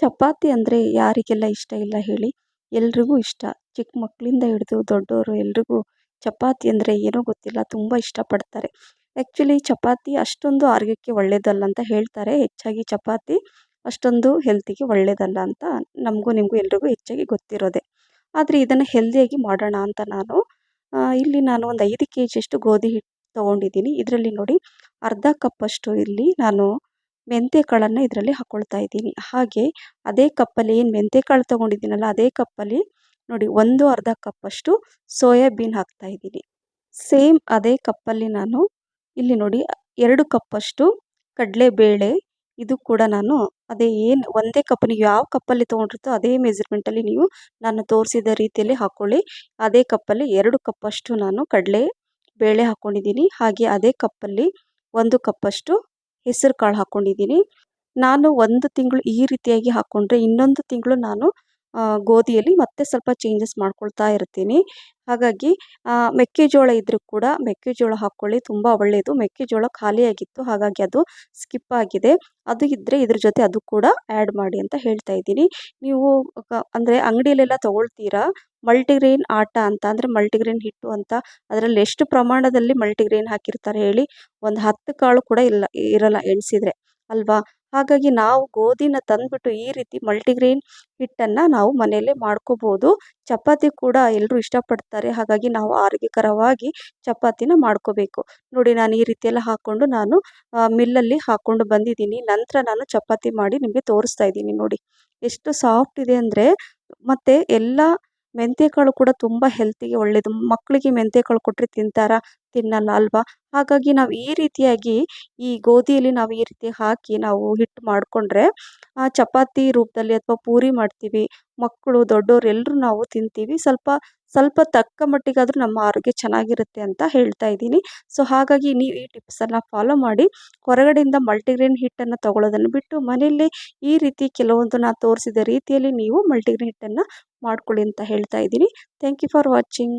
ಚಪಾತಿ ಅಂದರೆ ಯಾರಿಗೆಲ್ಲ ಇಷ್ಟ ಇಲ್ಲ ಹೇಳಿ. ಎಲ್ರಿಗೂ ಇಷ್ಟ. ಚಿಕ್ಕ ಮಕ್ಕಳಿಂದ ಹಿಡಿದು ದೊಡ್ಡವರು ಎಲ್ರಿಗೂ ಚಪಾತಿ ಅಂದರೆ ಏನೋ ಗೊತ್ತಿಲ್ಲ, ತುಂಬ ಇಷ್ಟಪಡ್ತಾರೆ. ಆ್ಯಕ್ಚುಲಿ ಚಪಾತಿ ಅಷ್ಟೊಂದು ಆರೋಗ್ಯಕ್ಕೆ ಒಳ್ಳೆಯದಲ್ಲ ಅಂತ ಹೇಳ್ತಾರೆ. ಹೆಚ್ಚಾಗಿ ಚಪಾತಿ ಅಷ್ಟೊಂದು ಹೆಲ್ತಿಗೆ ಒಳ್ಳೆಯದಲ್ಲ ಅಂತ ನಮಗೂ ನಿಮಗೂ ಎಲ್ರಿಗೂ ಹೆಚ್ಚಾಗಿ ಗೊತ್ತಿರೋದೆ. ಆದರೆ ಇದನ್ನು ಹೆಲ್ದಿಯಾಗಿ ಮಾಡೋಣ ಅಂತ ನಾನು ಇಲ್ಲಿ ನಾನು ಒಂದು ಐದು ಕೆ ಜಿಯಷ್ಟು ಗೋಧಿ ಹಿಟ್ಟು ತೊಗೊಂಡಿದ್ದೀನಿ. ಇದರಲ್ಲಿ ನೋಡಿ ಅರ್ಧ ಕಪ್ಪಷ್ಟು ಇಲ್ಲಿ ನಾನು ಮೆಂತ್ಯಕಾಳನ್ನು ಇದರಲ್ಲಿ ಹಾಕ್ಕೊಳ್ತಾ ಇದ್ದೀನಿ. ಹಾಗೆ ಅದೇ ಕಪ್ಪಲ್ಲಿ ಏನು ಮೆಂತ್ಯಕಾಳು ತೊಗೊಂಡಿದ್ದೀನಲ್ಲ, ಅದೇ ಕಪ್ಪಲ್ಲಿ ನೋಡಿ ಒಂದು ಅರ್ಧ ಕಪ್ಪಷ್ಟು ಸೋಯಾಬೀನ್ ಹಾಕ್ತಾ ಇದ್ದೀನಿ. ಸೇಮ್ ಅದೇ ಕಪ್ಪಲ್ಲಿ ನಾನು ಇಲ್ಲಿ ನೋಡಿ ಎರಡು ಕಪ್ಪಷ್ಟು ಕಡಲೆಬೇಳೆ, ಇದು ಕೂಡ ನಾನು ಅದೇ ಏನು ಒಂದೇ ಕಪ್ ನೀವು ಯಾವ ಕಪ್ಪಲ್ಲಿ ತೊಗೊಂಡಿರ್ತೋ ಅದೇ ಮೆಜರ್ಮೆಂಟಲ್ಲಿ ನೀವು ನಾನು ತೋರಿಸಿದ ರೀತಿಯಲ್ಲಿ ಹಾಕ್ಕೊಳ್ಳಿ ಅದೇ ಕಪ್ಪಲ್ಲಿ ಎರಡು ಕಪ್ಪಷ್ಟು ನಾನು ಕಡಲೆ ಬೇಳೆ ಹಾಕ್ಕೊಂಡಿದ್ದೀನಿ ಹಾಗೆ ಅದೇ ಕಪ್ಪಲ್ಲಿ ಒಂದು ಕಪ್ಪಷ್ಟು ಹೆಸರು ಕಾಳು ಹಾಕ್ಕೊಂಡಿದ್ದೀನಿ ನಾನು ಒಂದು ತಿಂಗಳು ಈ ರೀತಿಯಾಗಿ ಹಾಕ್ಕೊಂಡ್ರೆ ಇನ್ನೊಂದು ತಿಂಗಳು ನಾನು ಗೋಧಿಯಲ್ಲಿ ಮತ್ತೆ ಸ್ವಲ್ಪ ಚೇಂಜಸ್ ಮಾಡ್ಕೊಳ್ತಾ ಇರ್ತೀನಿ. ಹಾಗಾಗಿ ಮೆಕ್ಕೆಜೋಳ ಇದ್ದರೂ ಕೂಡ ಮೆಕ್ಕೆಜೋಳ ಹಾಕ್ಕೊಳ್ಳಿ ತುಂಬ ಒಳ್ಳೆಯದು ಮೆಕ್ಕೆಜೋಳ ಖಾಲಿಯಾಗಿತ್ತು ಹಾಗಾಗಿ ಅದು ಸ್ಕಿಪ್ ಆಗಿದೆ. ಅದು ಇದ್ದರೆ ಇದ್ರ ಜೊತೆ ಅದು ಕೂಡ ಆ್ಯಡ್ ಮಾಡಿ ಅಂತ ಹೇಳ್ತಾ ಇದ್ದೀನಿ. ನೀವು ಅಂದರೆ ಅಂಗಡಿಯಲ್ಲೆಲ್ಲ ತೊಗೊಳ್ತೀರಾ? ಮಲ್ಟಿಗ್ರೇನ್ ಆಟ ಅಂತ, ಅಂದರೆ ಮಲ್ಟಿಗ್ರೇನ್ ಹಿಟ್ಟು ಅಂತ, ಅದರಲ್ಲಿ ಎಷ್ಟು ಪ್ರಮಾಣದಲ್ಲಿ ಮಲ್ಟಿಗ್ರೇನ್ ಹಾಕಿರ್ತಾರೆ ಹೇಳಿ, ಒಂದು ಹತ್ತು ಕಾಳು ಕೂಡ ಇಲ್ಲ, ಇರಲ್ಲ ಎಣಿಸಿದರೆ ಅಲ್ವಾ? ಹಾಗಾಗಿ ನಾವು ಗೋಧಿನ ತಂದುಬಿಟ್ಟು ಈ ರೀತಿ ಮಲ್ಟಿಗ್ರೇನ್ ಹಿಟ್ಟನ್ನು ನಾವು ಮನೆಯಲ್ಲೇ ಮಾಡ್ಕೋಬೋದು. ಚಪಾತಿ ಕೂಡ ಎಲ್ಲರೂ ಇಷ್ಟಪಡ್ತಾರೆ. ಹಾಗಾಗಿ ನಾವು ಆರೋಗ್ಯಕರವಾಗಿ ಚಪಾತಿನ ಮಾಡ್ಕೋಬೇಕು. ನೋಡಿ, ನಾನು ಈ ರೀತಿಯೆಲ್ಲ ಹಾಕ್ಕೊಂಡು ನಾನು ಮಿಲ್ಲಲ್ಲಿ ಹಾಕ್ಕೊಂಡು ಬಂದಿದ್ದೀನಿ. ನಂತರ ನಾನು ಚಪಾತಿ ಮಾಡಿ ನಿಮಗೆ ತೋರಿಸ್ತಾ ಇದ್ದೀನಿ ನೋಡಿ. ಎಷ್ಟು ಸಾಫ್ಟ್ ಇದೆ ಅಂದರೆ ಮತ್ತು ಎಲ್ಲ ಮೆಂತ್ಯಕಾಳು ಕೂಡ ತುಂಬ ಹೆಲ್ತಿಗೆ ಒಳ್ಳೆಯದು ಮಕ್ಕಳಿಗೆ ಮೆಂತ್ಯಕಾಳು ಕೊಟ್ಟರೆ ತಿಂತಾರಾ? ತಿನ್ನಲ್ಲ ಅಲ್ವಾ? ಹಾಗಾಗಿ ನಾವು ಈ ರೀತಿಯಾಗಿ ಈ ಗೋಧಿಯಲ್ಲಿ ನಾವು ಈ ರೀತಿ ಹಾಕಿ ನಾವು ಹಿಟ್ಟು ಮಾಡಿಕೊಂಡ್ರೆ ಚಪಾತಿ ರೂಪದಲ್ಲಿ ಅಥವಾ ಪೂರಿ ಮಾಡ್ತೀವಿ ಮಕ್ಕಳು ದೊಡ್ಡೋರು ಎಲ್ಲರೂ ನಾವು ತಿಂತೀವಿ. ಸ್ವಲ್ಪ ಸ್ವಲ್ಪ ತಕ್ಕ ಮಟ್ಟಿಗಾದರೂ ನಮ್ಮ ಆರೋಗ್ಯ ಚೆನ್ನಾಗಿರುತ್ತೆ ಅಂತ ಹೇಳ್ತಾ ಇದ್ದೀನಿ. ಸೊ ಹಾಗಾಗಿ ನೀವು ಈ ಟಿಪ್ಸನ್ನು ಫಾಲೋ ಮಾಡಿ, ಹೊರಗಡೆಯಿಂದ ಮಲ್ಟಿಗ್ರೇನ್ ಹಿಟ್ಟನ್ನು ತಗೊಳ್ಳೋದನ್ನು ಬಿಟ್ಟು ಮನೆಯಲ್ಲಿ ಈ ರೀತಿ ಕೆಲವೊಂದು ನಾನು ತೋರಿಸಿದ ರೀತಿಯಲ್ಲಿ ನೀವು ಮಲ್ಟಿಗ್ರೇನ್ ಹಿಟ್ಟನ್ನು ಮಾಡ್ಕೊಳ್ಳಿ ಅಂತ ಹೇಳ್ತಾ ಇದ್ದೀನಿ. Thank you for watching